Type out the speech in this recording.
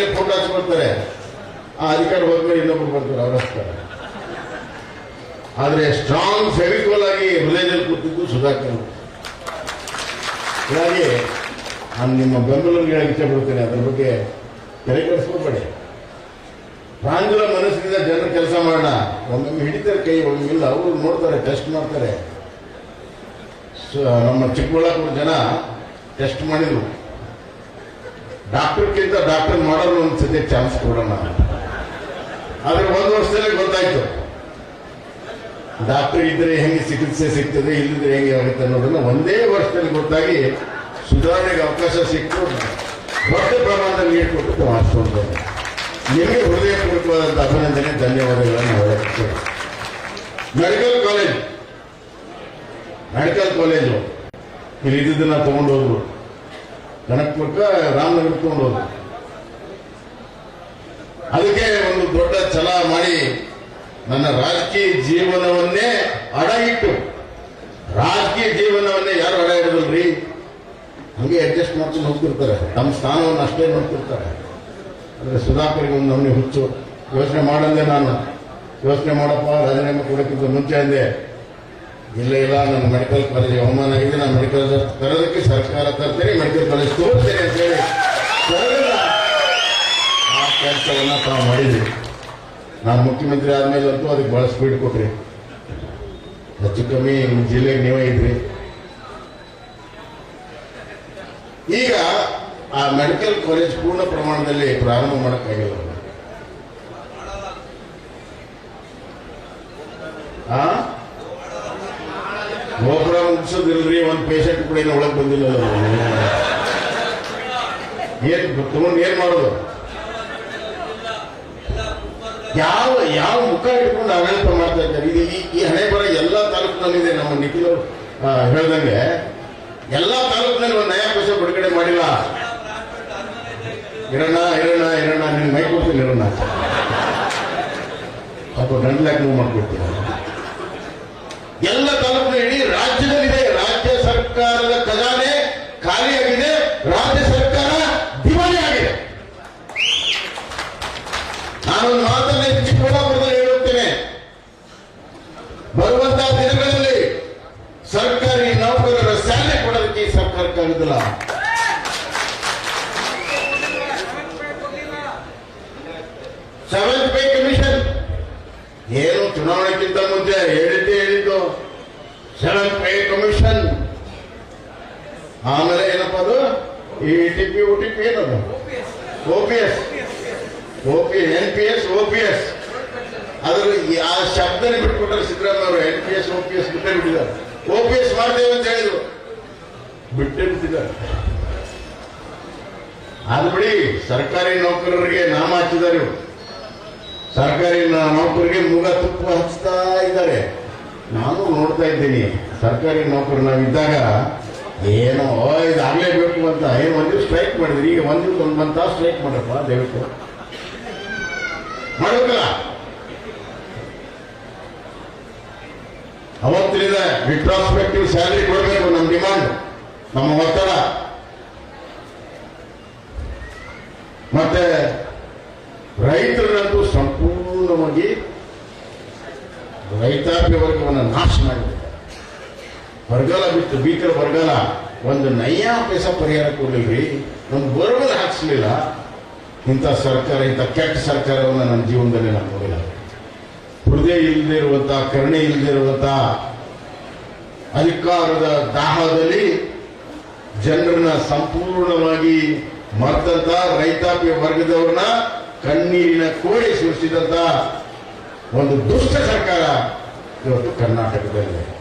ಮನೆಯಲ್ಲಿ ಫೋಟೋ ಹಚ್ಕೊಳ್ತಾರೆ ಆ ಅಧಿಕಾರ ಹೋದ್ಮೇಲೆ ಇನ್ನೊಬ್ರು ಬರ್ತಾರೆ, ಅವ್ರ ಹಚ್ತಾರೆ ಆದ್ರೆ ಸ್ಟ್ರಾಂಗ್ ಫೆವಿಕೋಲ್ ಆಗಿ ಹೃದಯದಲ್ಲಿ ಕೂತಿದ್ದು ಸುಧಾಕರ್ ಹೀಗಾಗಿ ನಾನು ನಿಮ್ಮ ಹೇಳಕ್ಕೆ ಇಷ್ಟಪಡ್ತೇನೆ ಅದ್ರ ಬಗ್ಗೆ ತಲೆ ಕೆಡಿಸ್ಕೋಬೇಡಿ. ಪ್ರಾಂಜಲ ಮನಸ್ಸಿನಿಂದ ಜನರು ಕೆಲಸ ಮಾಡೋಣ. ಒಮ್ಮೊಮ್ಮೆ ಹಿಡಿತಾರೆ ಕೈ, ಒಮ್ಮೊಮ್ಮೆ ಇಲ್ಲ, ಅವರು ನೋಡ್ತಾರೆ ಟೆಸ್ಟ್ ಮಾಡ್ತಾರೆ. ನಮ್ಮ ಚಿಕ್ಕಬಳ್ಳಾಪುರ ಜನ ಟೆಸ್ಟ್ ಮಾಡಿದ್ರು. ಡಾಕ್ಟರ್ಗಿಂತ ಡಾಕ್ಟರ್ ಮಾಡೋರು ಒಂದ್ಸತಿ ಚಾನ್ಸ್ ಕೊಡೋಣ ಆದ್ರೆ ಒಂದು ವರ್ಷದಲ್ಲಿ ಗೊತ್ತಾಯ್ತು. ಡಾಕ್ಟರ್ ಇದ್ರೆ ಹೆಂಗೆ ಚಿಕಿತ್ಸೆ ಸಿಗ್ತದೆ ಇಲ್ಲದ್ರೆ ಹೆಂಗೆ ಆಗುತ್ತೆ ಅನ್ನೋದನ್ನ ಒಂದೇ ವರ್ಷದಲ್ಲಿ ಗೊತ್ತಾಗಿ ಸುಧಾರಣೆಗೆ ಅವಕಾಶ ಸಿಕ್ಕು ದೊಡ್ಡ ಪ್ರಮಾಣದಲ್ಲಿ ನೀರು ಕೊಟ್ಟು ಮಾಡಿಸ್ಕೊಂಡು ನಿಮಗೆ ಹೃದಯಪೂರ್ವಕವಾದಂಥ ಅಭಿನಂದನೆ, ಧನ್ಯವಾದಗಳನ್ನು ಹೇಳಕ್ಕೆ ಮೆಡಿಕಲ್ ಕಾಲೇಜ್ ಮೆಡಿಕಲ್ ಕಾಲೇಜು ಇಲ್ಲಿ ಇದ್ದಿದ್ದನ್ನ ತಗೊಂಡು ಹೋದ್ರು ಕನಕಪುರಕ್ಕ ರಾಮನಗರ ತಗೊಂಡು ಹೋದ್ರು ಅದಕ್ಕೆ ಒಂದು ದೊಡ್ಡ ಛಲ ಮಾಡಿ ನನ್ನ ರಾಜಕೀಯ ಜೀವನವನ್ನೇ ಅಡ ಇಟ್ಟು ರಾಜಕೀಯ ಜೀವನವನ್ನೇ ಯಾರು ಅಡ ಇಡೋದಿಲ್ರಿ ಹಂಗೆ ಅಡ್ಜಸ್ಟ್ ಮಾಡ್ಕೊಂಡು ಹೋಗ್ತಿರ್ತಾರೆ. ತಮ್ಮ ಸ್ಥಾನವನ್ನು ಅಷ್ಟೇ ನೋಡ್ತಿರ್ತಾರೆ. ಅಂದ್ರೆ ಸುಧಾಕರ್ಗೆ ಒಂದು ಹುಚ್ಚು. ಯೋಚನೆ ಮಾಡಂದೆ ನಾನು. ಯೋಚನೆ ಮಾಡಪ್ಪ, ರಾಜೀನಾಮೆ ಕೊಡೋಕ್ಕಿಂತ ಮುಂಚೆ ಅಂದೆ. ಇಲ್ಲ ಇಲ್ಲ ನಾನು ಮೆಡಿಕಲ್ ಕಾಲೇಜ್ ಅವಮಾನ ಆಗಿದೆ. ನಾನು ಮೆಡಿಕಲ್ ತರೋದಕ್ಕೆ ಸರ್ಕಾರ ತರ್ತೇನೆ ಮೆಡಿಕಲ್ ಕಾಲೇಜ್ ತೋರ್ತೇನೆ ಅಂತ ಹೇಳಿ. ಆ ಕೆಲಸವನ್ನ ತಾವು ಮಾಡಿದ್ವಿ ನಾನು ಮುಖ್ಯಮಂತ್ರಿ ಆದ್ಮೇಲೆ ಅದಕ್ಕೆ ಬಹಳ ಸ್ಪೀಡ್ ಕೊಟ್ರಿ. ಹೆಚ್ಚು ಕಮ್ಮಿ ಜಿಲ್ಲೆಗೆ ನೀವೇ ಇದ್ರಿ. ಈಗ ಆ ಮೆಡಿಕಲ್ ಕಾಲೇಜ್ ಪೂರ್ಣ ಪ್ರಮಾಣದಲ್ಲಿ ಪ್ರಾರಂಭ ಮಾಡಕ್ಕಾಗಿಲ್ಲ. ಆ? ಗೋಪುರ ಮುಗಿಸೋದಿಲ್ರಿ, ಒಂದು ಪೇಷಂಟ್ ಕೂಡ ಏನು ಒಳಗೆ ಬಂದಿಲ್ಲ. ಏನ್ ತಗೊಂಡು ಏನ್ ಮಾಡೋದು? ಯಾವ ಯಾವ ಮುಖ ಇಟ್ಕೊಂಡು ಆಡಳಿತ ಮಾಡ್ತಾ ಇದ್ದಾರೆ? ಇದು ಈ- ಹಣೆ ಬರ ಎಲ್ಲ ತಾಲೂಕಿನಲ್ಲಿದೆ ನಮ್ಮ ನಿಖಿಲ್ ಹೇಳ್ದಂಗೆ. ಎಲ್ಲ ತಾಲೂಕಿನಲ್ಲಿ ಒಂದು ನಯಾ ಪೈಸೆ ಬಿಡುಗಡೆ ಮಾಡಿಲ್ಲ. ಇರೋಣ ಇರೋಣ ಇರೋಣ ನಿನ್ ಮೈ ಕೊಡ್ತೀನಿ ಇರೋಣ ಸ್ವಲ್ಪ ಗಂಡ್ಲಾಕ್ ನೀವು ಮಾಡ್ಕೊಡ್ತೀನಿ ಎಲ್ಲ ತಾಲೂಕಿನ ಇಡೀ ಸರ್ಕಾರದ ಖಜಾನೆ ಖಾಲಿಯಾಗಿದೆ. ರಾಜ್ಯ ಸರ್ಕಾರ ದಿವಾಳಿಯಾಗಿದೆ. ನಾನೊಂದು ಮಾತನ್ನ ಚಿಕ್ಕಬಳ್ಳಾಪುರದಲ್ಲಿ ಹೇಳುತ್ತೇನೆ. ಬರುವಂತಹ ದಿನಗಳಲ್ಲಿ ಸರ್ಕಾರಿ ನೌಕರರ ಸ್ಯಾಲರಿ ಕೊಡೋದಕ್ಕೆ ಸರ್ಕಾರ ಸರ್ಕಾರಕ್ಕಾಗುದಿಲ್ಲ ಸೆವೆಂತ್ ಪೇ ಕಮಿಷನ್ ಏನು ಚುನಾವಣೆಗಿಂತ ಮುಂಚೆ ಹೇಳಿದ್ದೆ ಹೇಳಿದ್ದು. ಸೆವೆಂತ್ ಪೇ ಕಮಿಷನ್ ಆಮೇಲೆ ಏನಪ್ಪ ಅದು? ಈ T P O T P ಏನದು O P S O P N P S O P S ಅದ್ರ ಆ ಶಬ್ದನೇ ಬಿಟ್ಕೊಟ್ರೆ ಸಿದ್ದರಾಮಯ್ಯ ಅವರು N P S O P S ಬಿಟ್ಟೇ ಬಿಟ್ಟಿದ್ದಾರೆ. ಒ ಪಿ ಎಸ್ ಮಾಡ್ತೇವೆ ಅಂತ ಹೇಳಿದ್ರು. ಬಿಟ್ಟೆ ಬಿಟ್ಟಿದ್ದಾರೆ. ಅದು ಬಿಡಿ, ಸರ್ಕಾರಿ ನೌಕರರಿಗೆ ನಾಮ ಹಚ್ಚಿದ್ದಾರೆ. ಸರ್ಕಾರಿ ನೌಕರಿಗೆ ಮೂಗ ತುಪ್ಪ ಹಚ್ತಾ ಇದ್ದಾರೆ. ನಾನು ನೋಡ್ತಾ ಇದ್ದೀನಿ, ಸರ್ಕಾರಿ ನೌಕರು ನಾವಿದ್ದಾಗ ಏನೋ ಇದು ಆಗಲೇಬೇಕು ಅಂತ. ಏನು, ಒಂದು ಸ್ಟ್ರೈಕ್ ಮಾಡಿದ್ರಿ. ಈಗ ಒಂದು ಒಂದು ಬಂತ ಸ್ಟ್ರೈಕ್ ಮಾಡ್ರಪ್ಪ ದಯವಿಟ್ಟು. ಮಾಡಬೇಕಲ್ಲ? ಅವತ್ತಿನಿಂದ ರಿಟ್ರಾಸ್ಪೆಕ್ಟಿವ್ ಸ್ಯಾಲರಿ ಕೊಡಬೇಕು ನಮ್ಮ ಡಿಮಾಂಡ್ ನಮ್ಮ ಒತ್ತಡ. ಮತ್ತೆ ರೈತರನ್ನಂತೂ ಸಂಪೂರ್ಣವಾಗಿ ರೈತಾಪಿ ವರ್ಗವನ್ನು ನಾಶ ಮಾಡಿದೆ. ಬರಗಾಲ ಬಿಟ್ಟು ಭೀಕರ ಬರಗಾಲ ಒಂದು ನಯ್ಯ ಪೈಸ ಪರಿಹಾರ ಕೊಡಲಿಲ್ರಿ ಒಂದು ಬರಗಾಲ ಹಾಕ್ಸ್ಲಿಲ್ಲ. ಇಂಥ ಸರ್ಕಾರ, ಇಂಥ ಕೆಟ್ಟ ಸರ್ಕಾರವನ್ನು ನನ್ನ ಜೀವನದಲ್ಲಿ ನಾನು ನೋಡಿಲ್ಲ. ಹೃದಯ ಇಲ್ಲದೆ ಇರುವಂಥ ಕರುಣೆ ಇಲ್ಲದೆ ಇರುವಂಥ ಅಧಿಕಾರದ ದಾಹದಲ್ಲಿ ಜನರನ್ನ ಸಂಪೂರ್ಣವಾಗಿ ಮರ್ದಂತ ರೈತಾಪಿ ವರ್ಗದವ್ರನ್ನ ಕಣ್ಣೀರಿನ ಕೋಳಿ ಸೃಷ್ಟಿಸಿದಂತ ಒಂದು ದುಷ್ಟ ಸರ್ಕಾರ ಇವತ್ತು ಕರ್ನಾಟಕದಲ್ಲಿದೆ.